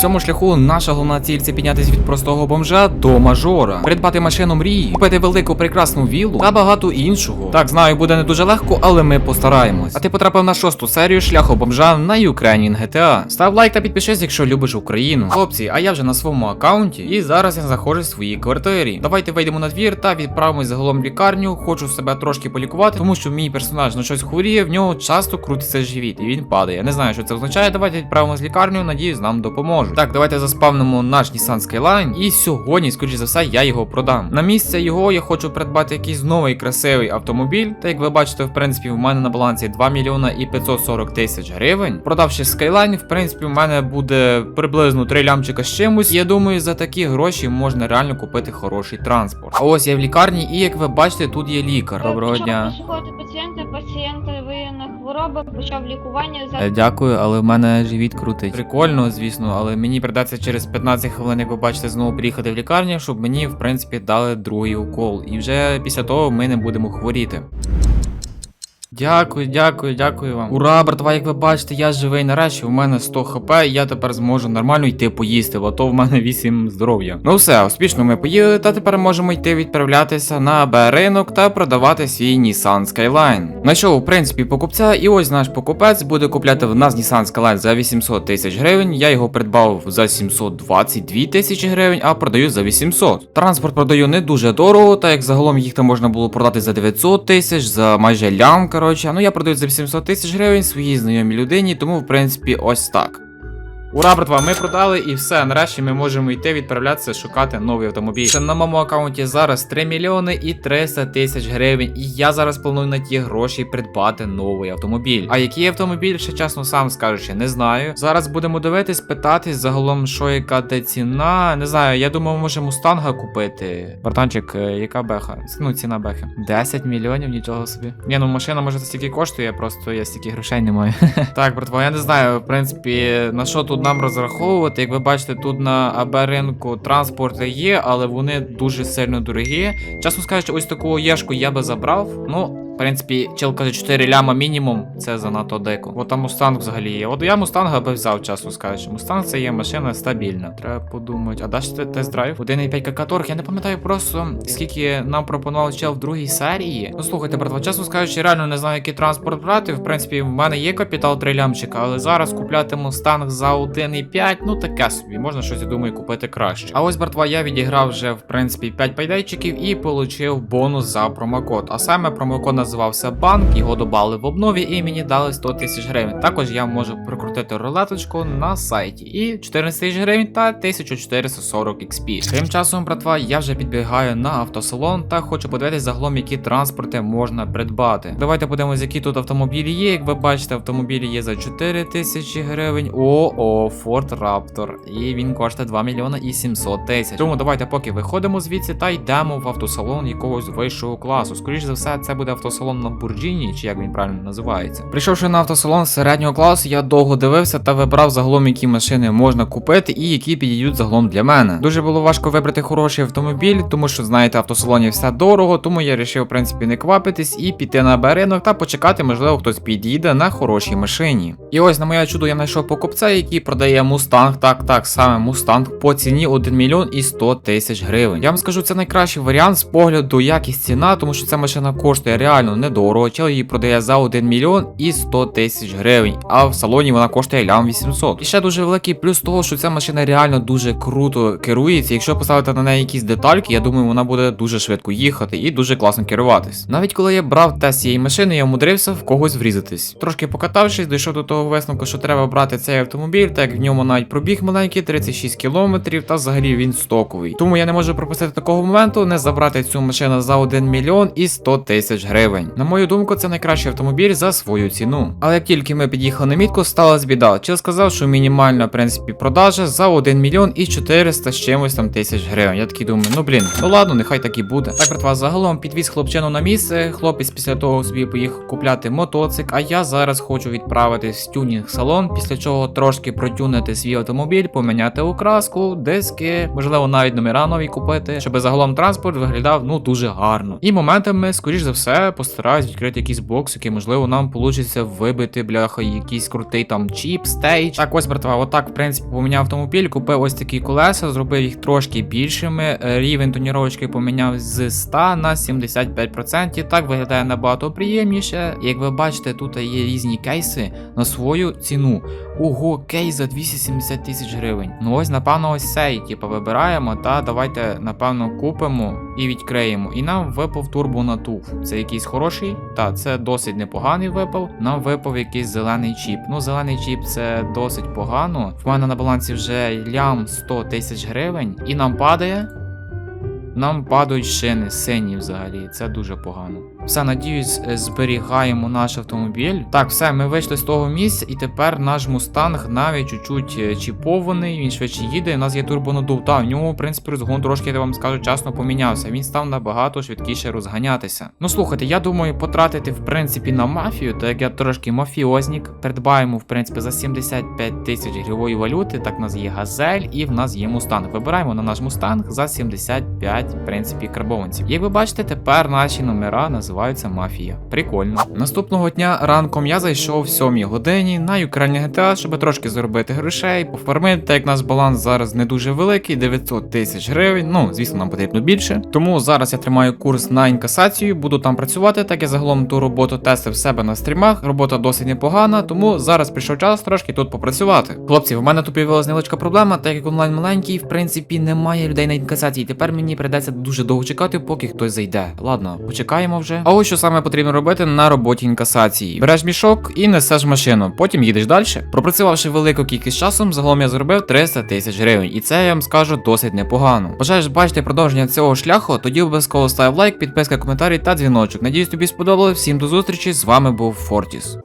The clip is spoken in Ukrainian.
цьому шляху наша головна ціль це піднятися від простого бомжа до мажора, придбати машину мрії, купити велику прекрасну віллу та багато іншого. Так, знаю, буде не дуже легко, але ми постараємось. А ти потрапив на шосту серію шляху бомжа на Ukrainian GTA. Став лайк та підпишись, якщо любиш Україну. Хлопці, а я вже на своєму аккаунті, і зараз я знаходжусь в своїй квартирі. Давайте вийдемо на двір та відправимось загалом в лікарню. Хочу себе трошки полікувати, тому що мій персонаж на щось хворіє, в нього часто крутиться живіт, і він падає. Я не знаю, що це означає. Давайте відправимось в лікарню, надіюсь, нам допоможуть. Так, давайте заспавнимо наш Nissan Skyline, і сьогодні, скоріш за все, я його продам. На місце його я хочу придбати якийсь новий красивий автомобіль. Та як ви бачите, в принципі, в мене на балансі 2 мільйона і 540 тисяч гривень. Продавши Skyline, в принципі, в мене буде приблизно 3 лямчика з чимось. Я думаю, за такі гроші можна реально купити хороший транспорт. А ось я в лікарні, і як ви бачите, тут є лікар. Доброго дня. пацієнта, пацієнт виявлена хвороба, почав лікування за Е, Дякую, але в мене живіт крутить. Прикольно, звісно, але мені придеться через 15 хвилин, як ви бачите, знову приїхати в лікарню, щоб мені, в принципі, дали другий укол. І вже після того ми не будемо хворіти. Дякую, дякую, дякую вам. Ура, братва, як ви бачите, я живий нарешті. У мене 100 хп, я тепер зможу нормально йти поїсти, бо то в мене 8 здоров'я. Ну все, успішно ми поїли, та тепер можемо йти відправлятися на АБ ринок та продавати свій Nissan Skyline. Знайшов, в принципі, покупця, і ось наш покупець буде купляти в нас Nissan Skyline за 800 тисяч гривень. Я його придбав за 722 тисячі гривень, а продаю за 800. Транспорт продаю не дуже дорого, так як загалом їх там можна було продати за 900 тисяч, за майже лям, коротше. Ну я продаю за 800 тисяч гривень своїй знайомій людині, тому в принципі ось так. Ура, братва, ми продали і все. Нарешті ми можемо йти відправлятися шукати новий автомобіль. Ще на моєму аккаунті зараз 3 мільйони і 300 тисяч гривень. І я зараз планую на ті гроші придбати новий автомобіль. А який автомобіль, ще чесно сам скажучи, не знаю. Зараз будемо дивитись, питатись загалом, що яка де ціна. Не знаю, я думав, може мустанга купити. Братанчик, е, яка беха? Ну, ціна бехи. 10 мільйонів, нічого собі. Ні, ну машина може стільки коштує, просто я стільки грошей не маю. Так, братва, я не знаю, в принципі, на що тут нам розраховувати. Як ви бачите, тут на АБ ринку транспорти є, але вони дуже сильно дорогі. Чесно скажучи, ось таку єшку я би забрав. Ну. В принципі, чел каже 4 ляма мінімум, це занадто дико. От там мустанг взагалі є. От я мустанга би взяв, чесно скажучи. Мустанг це є машина стабільна. Треба подумати. А даш тест-драйв? 1,5 какаторг. Я не пам'ятаю просто, скільки нам пропонував чел в другій серії. Ну слухайте, братва, чесно скажучи, реально не знаю, який транспорт брати. В принципі, в мене є капітал 3 лямчика, але зараз купляти мустанг за 1,5, ну таке собі. Можна щось, я думаю, купити краще. А ось, братва, я відіграв вже, в принципі, 5 пайдайчиків і получив бонус за промокод. А саме промокод називався банк, його додали в обнові і мені дали 100 тисяч гривень. Також я можу прикрутити рулеточку на сайті. І 14 тисяч гривень та 1440 XP. Тим часом, братва, я вже підбігаю на автосалон та хочу подивитися загалом, які транспорти можна придбати. Давайте подивимось, які тут автомобілі є. Як ви бачите, автомобілі є за 4 тисячі гривень. О, о, Ford Raptor. І він коштує 2 мільйона і 700 тисяч. Тому давайте поки виходимо звідси та йдемо в автосалон якогось вищого класу. Скоріше за все, це буде автосалон на Бурджіні, чи як він правильно називається. Прийшовши на автосалон середнього класу, я довго дивився та вибрав загалом, які машини можна купити і які підійдуть загалом для мене. Дуже було важко вибрати хороший автомобіль, тому що знаєте, автосалоні все дорого, тому я вирішив, в принципі, не квапитись і піти на беринок та почекати, можливо, хтось підійде на хорошій машині. І ось на моє чудо я знайшов покупця, який продає мустанг, так, так, саме мустанг по ціні 1 мільйон і 100 тисяч гривень. Я вам скажу, це найкращий варіант з погляду якість ціна, тому що ця машина коштує реально недорого. Чел її продає за 1 мільйон і 100 тисяч гривень, а в салоні вона коштує лям 800. І ще дуже великий плюс того, що ця машина реально дуже круто керується. Якщо поставити на неї якісь детальки, я думаю, вона буде дуже швидко їхати і дуже класно керуватись. Навіть коли я брав тест цієї машини, я умудрився в когось врізатись. Трошки покатавшись, дійшов до того висновку, що треба брати цей автомобіль, так в ньому навіть пробіг маленький 36 кілометрів, та взагалі він стоковий. Тому я не можу пропустити такого моменту, не забрати цю машину за 1 мільйон і 100 тисяч гривень. На мою думку, це найкращий автомобіль за свою ціну. Але як тільки ми під'їхали на мітку, сталася біда. Чел сказав, що мінімальна в принципі продажа за 1 мільйон і 400 з чимось там тисяч гривень. Я такий думаю, ну блін, ну ладно, нехай так і буде. Так, братва, загалом підвіз хлопчину на місце. Хлопець після того собі поїхав купляти мотоцик. А я зараз хочу відправитись в тюнінг салон, після чого трошки протюнити свій автомобіль, поміняти окраску, диски, можливо, навіть номера нові купити, щоб загалом транспорт виглядав ну дуже гарно. І моментами, скоріш за все, постараюсь відкрити якийсь бокс, який, можливо, нам вийде вибити, бляха, якийсь крутий там чіп, стейдж. Так, ось, братва, отак, в принципі, поміняв автомобіль, купив ось такі колеса, зробив їх трошки більшими. е, Рівень тоніровочки поміняв з 100 на 75%. Так виглядає набагато приємніше. Як ви бачите, тут є різні кейси на свою ціну. Ого, кейс за 270 тисяч гривень. Ну ось, напевно, ось цей, типу, вибираємо та давайте, напевно, купимо і відкриємо. І нам випав турбонатув. Це якийсь хороший? Та, це досить непоганий випав. Нам випав якийсь зелений чіп. Ну, зелений чіп це досить погано. В мене на балансі вже лям 100 тисяч гривень, і нам падає. Нам падають шини сині взагалі, це дуже погано. Все, надіюсь, е, зберігаємо наш автомобіль. Так, все, ми вийшли з того місця, і тепер наш мустанг навіть чуть-чуть е, чіпований, він швидше їде. У нас є турбонадув. Та в нього, в принципі, розгон трошки, я вам скажу чесно, помінявся. Він став набагато швидкіше розганятися. Ну слухайте, я думаю, потратити в принципі на мафію, так як я трошки мафіознік. Придбаємо, в принципі, за 75 тисяч гривої валюти. Так, в нас є газель і в нас є мустанг. Вибираємо на наш мустанг за 75, в принципі, карбованців. Як ви бачите, тепер наші номера називаються мафія. Прикольно. Наступного дня ранком я зайшов в 7 годині на Ukraine GTA, щоб трошки заробити грошей, пофармити, так як наш баланс зараз не дуже великий, 900 тисяч гривень. Ну, звісно, нам потрібно більше. Тому зараз я тримаю курс на інкасацію, буду там працювати, так я загалом ту роботу тестив себе на стрімах. Робота досить непогана, тому зараз прийшов час трошки тут попрацювати. Хлопці, в мене тут появилась невеличка проблема, так як онлайн маленький, в принципі, немає людей на інкасації. Тепер мені прийдеться дуже довго чекати, поки хтось зайде. Ладно, почекаємо вже. А ось що саме потрібно робити на роботі інкасації. Береш мішок і несеш машину, потім їдеш далі. Пропрацювавши велику кількість часом, загалом я заробив 300 тисяч гривень, і це я вам скажу досить непогано. Бажаєш бачити продовження цього шляху, тоді обов'язково став лайк, підписка, коментарі та дзвіночок. Надіюсь, тобі сподобалось. Всім до зустрічі. З вами був Фортіс.